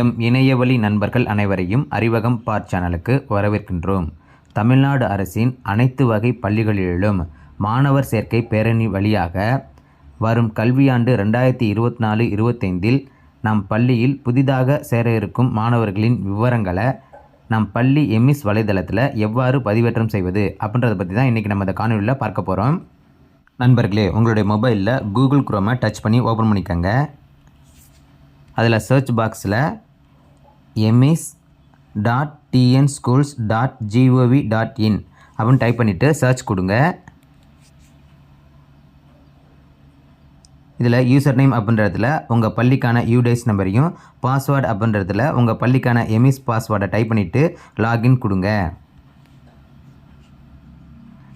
M இணையவழி நண்பர்கள் அனைவரையும் அறிவகம் பார் சேனலுக்கு வரவேற்கின்றோம். தமிழ்நாடு அரசின் அனைத்து வகை பள்ளிகளிலும் மாணவர் சேர்க்கை பேரணி வழியாக வரும் கல்வியாண்டு ரெண்டாயிரத்தி இருபத்தி நாலு இருபத்தைந்தில் நம் பள்ளியில் புதிதாக சேர இருக்கும் மாணவர்களின் விவரங்களை நம் பள்ளி எம்இஸ் வலைதளத்தில் எவ்வாறு பதிவேற்றம் செய்வது அப்படின்றத பற்றி தான் இன்றைக்கி நம்ம இந்த காணொலியில் பார்க்க போகிறோம் நண்பர்களே உங்களுடைய மொபைலில் கூகுள் குரோமை டச் பண்ணி ஓப்பன் பண்ணிக்கோங்க. அதில் சர்ச் பாக்ஸில் EMIS dot TN schools dot GOV dot in அப்படின்னு டைப் பண்ணிவிட்டு சர்ச் கொடுங்க. இதில் யூசர் நேம் அப்படின்றதுல உங்கள் பள்ளிக்கான யூடைஸ் நம்பரையும் பாஸ்வேர்டு அப்படின்றதுல உங்கள் பள்ளிக்கான எம்இஸ் பாஸ்வேர்டை டைப் பண்ணிவிட்டு லாகின் கொடுங்க.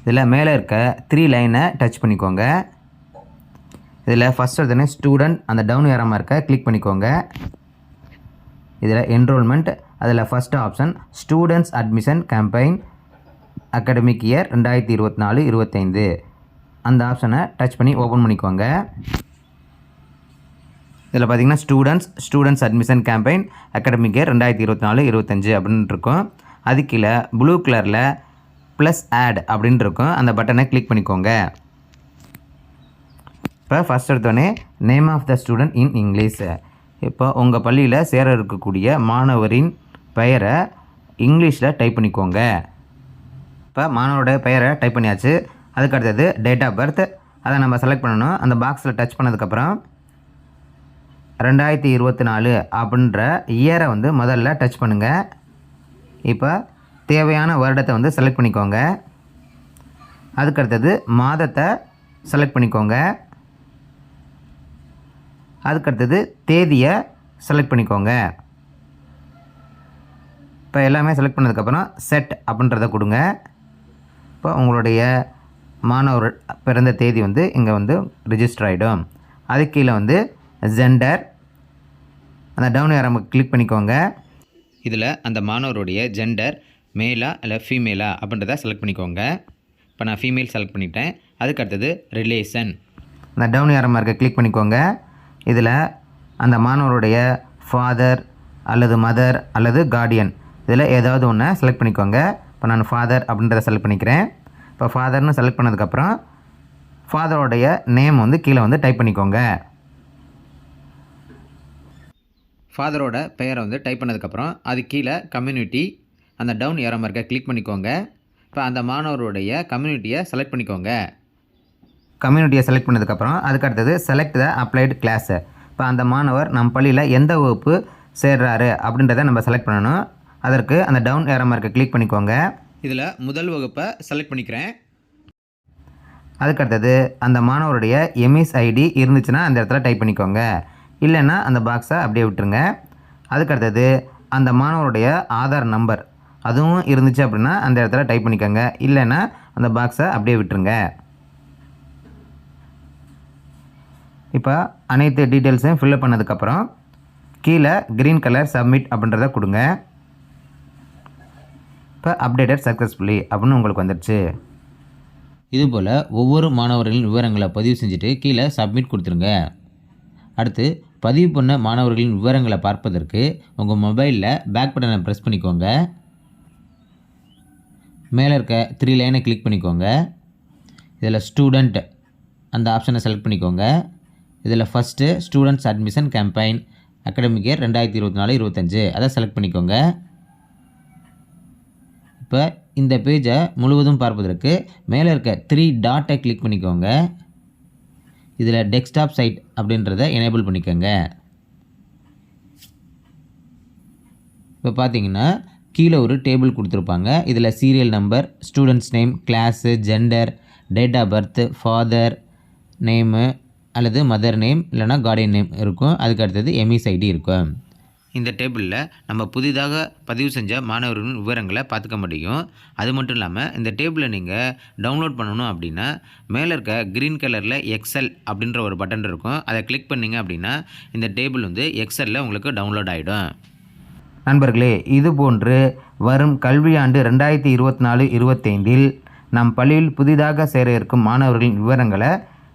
இதில் மேலே இருக்க த்ரீ லைனை டச் பண்ணிக்கோங்க. இதில் ஃபஸ்ட் எடுத்தோடனே ஸ்டூடெண்ட் அந்த டவுன் ஏறாமல் இருக்க கிளிக் பண்ணிக்கோங்க. இதில் என்ரோல்மெண்ட் அதில் first option students admission campaign academic year ரெண்டாயிரத்தி இருபத்தி நாலு இருபத்தைந்து. அந்த ஆப்ஷனை டச் பண்ணி ஓப்பன் பண்ணிக்கோங்க. இதில் பார்த்தீங்கன்னா students students admission campaign academic year ரெண்டாயிரத்தி இருபத்தி நாலு இருபத்தஞ்சு அப்படின்னு இருக்கும். அது கீழே ப்ளூ கலரில் ப்ளஸ் ஆட் அப்படின்னு இருக்கும். அந்த பட்டனை கிளிக் பண்ணிக்கோங்க. இப்போ ஃபஸ்ட் எடுத்தோடனே name of the student in English இப்போ உங்கள் பள்ளியில் சேர இருக்கக்கூடிய மாணவரின் பெயரை இங்கிலீஷில் டைப் பண்ணிக்கோங்க. இப்போ மாணவரோட பெயரை டைப் பண்ணியாச்சு. அதுக்கு அடுத்தது டேட் ஆஃப் பர்த் அதை நம்ம செலக்ட் பண்ணணும். அந்த பாக்ஸில் டச் பண்ணதுக்கப்புறம் ரெண்டாயிரத்தி இருபத்தி நாலு அப்படின்ற இயரை வந்து முதல்ல டச் பண்ணுங்கள் இப்போ தேவையான வருடத்தை வந்து செலக்ட் பண்ணிக்கோங்க. அதுக்கு அடுத்தது மாதத்தை செலக்ட் பண்ணிக்கோங்க. அதுக்கு அடுத்தது தேதியை செலக்ட் பண்ணிக்கோங்க. இப்போ எல்லாமே செலக்ட் பண்ணதுக்கப்புறம் செட் அப்படின்றத கொடுங்க. இப்போ உங்களுடைய மாணவர் பிறந்த தேதி வந்து இங்கே வந்து ரிஜிஸ்டர் ஆகிடும் அது கீழே வந்து ஜெண்டர் அந்த டவுன் ஏரம் கிளிக் பண்ணிக்கோங்க. இதில் அந்த மாணவருடைய ஜெண்டர் மேலா இல்லை ஃபீமேலா அப்படின்றத செலக்ட் பண்ணிக்கோங்க. இப்போ நான் ஃபீமேல் செலக்ட் பண்ணிட்டேன். அதுக்கு அடுத்தது ரிலேஷன் அந்த டவுன் ஏரம் இருக்க கிளிக் பண்ணிக்கோங்க. இதில் அந்த மாணவருடைய ஃபாதர் அல்லது மதர் அல்லது கார்டியன் இதில் ஏதாவது ஒன்று செலக்ட் பண்ணிக்கோங்க. இப்போ நான் ஃபாதர் அப்படின்றத செலக்ட் பண்ணிக்கிறேன். இப்போ ஃபாதர்னு செலக்ட் பண்ணதுக்கப்புறம் ஃபாதரோடைய நேம் வந்து கீழே வந்து டைப் பண்ணிக்கோங்க. ஃபாதரோட பெயரை வந்து டைப் பண்ணதுக்கப்புறம் அது கீழே கம்யூனிட்டி அந்த டவுன் ஏற இருக்க கிளிக் பண்ணிக்கோங்க. இப்போ அந்த மாணவருடைய கம்யூனிட்டியை செலக்ட் பண்ணிக்கோங்க. கம்யூனிட்டியை செலக்ட் பண்ணதுக்கப்புறம் அதுக்கு அடுத்தது செலக்ட் த அப்ளைடு கிளாஸு இப்போ அந்த மாணவர் நம் பள்ளியில் எந்த வகுப்பு சேர்றாரு அப்படின்றத நம்ம செலக்ட் பண்ணணும். அதற்கு அந்த டவுன் ஏற இருக்க கிளிக் பண்ணிக்கோங்க. இதில் முதல் வகுப்பை செலக்ட் பண்ணிக்கிறேன். அதுக்கு அடுத்தது அந்த மாணவருடைய எம்இஸ் ஐடி இருந்துச்சுன்னா அந்த இடத்துல டைப் பண்ணிக்கோங்க. இல்லைன்னா அந்த பாக்ஸை அப்படியே விட்டுருங்க. அதுக்கு அடுத்தது அந்த மாணவருடைய ஆதார் நம்பர் அதுவும் இருந்துச்சு அப்படின்னா அந்த இடத்துல டைப் பண்ணிக்கோங்க. இல்லைன்னா அந்த பாக்ஸை அப்படியே விட்டுருங்க. இப்போ அனைத்து டீட்டெயில்ஸையும் ஃபில்அப் பண்ணதுக்கப்புறம் கீழே க்ரீன் கலர் சப்மிட் அப்படின்றத கொடுங்க. இப்போ அப்டேட்டட் சக்ஸஸ்ஃபுல்லி அப்படின்னு உங்களுக்கு வந்துடுச்சு இதுபோல் ஒவ்வொரு மாணவர்களின் விவரங்களை பதிவு செஞ்சுட்டு கீழே சப்மிட் கொடுத்துருங்க. அடுத்து பதிவு பண்ண மாணவர்களின் விவரங்களை பார்ப்பதற்கு உங்கள் மொபைலில் பேக் பட்டனை ப்ரெஸ் பண்ணிக்கோங்க. மேலே இருக்க த்ரீ லைனை கிளிக் பண்ணிக்கோங்க. இதில் ஸ்டூடெண்ட் அந்த ஆப்ஷனை செலக்ட் பண்ணிக்கோங்க. இதில் first students admission campaign academic year ரெண்டாயிரத்தி இருபத்தி நாலு இருபத்தஞ்சு அதை செலக்ட் பண்ணிக்கோங்க. இப்போ இந்த பேஜை முழுவதும் பார்ப்பதற்கு மேலே இருக்க த்ரீ டாட்டை கிளிக் பண்ணிக்கோங்க. இதில் டெஸ்க்டாப் சைட் அப்படின்றத எனேபிள் பண்ணிக்கோங்க. இப்போ பார்த்தீங்கன்னா கீழே ஒரு டேபிள் கொடுத்துருப்பாங்க. இதில் serial number students name class gender date of birth father name அல்லது மதர் நேம் இல்லைனா கார்டியன் நேம் இருக்கும். அதுக்கு அடுத்தது எம்இஸ் ஐடி இருக்கும். இந்த டேபிளில் நம்ம புதிதாக பதிவு செஞ்ச மாணவர்களின் விவரங்களை பார்த்துக்க முடியும். அது மட்டும் இல்லாமல் இந்த டேபிளை நீங்கள் டவுன்லோட் பண்ணணும் அப்படின்னா மேலே இருக்க க்ரீன் கலரில் எக்ஸல் அப்படின்ற ஒரு பட்டன் இருக்கும். அதை கிளிக் பண்ணிங்க அப்படின்னா இந்த டேபிள் வந்து எக்ஸலில் உங்களுக்கு டவுன்லோட் ஆகிடும் நண்பர்களே இது போன்று வரும் கல்வியாண்டு ரெண்டாயிரத்தி இருபத்தி நாலு இருபத்தைந்தில் நம் பள்ளியில் புதிதாக சேர இருக்கும் மாணவர்களின் விவரங்களை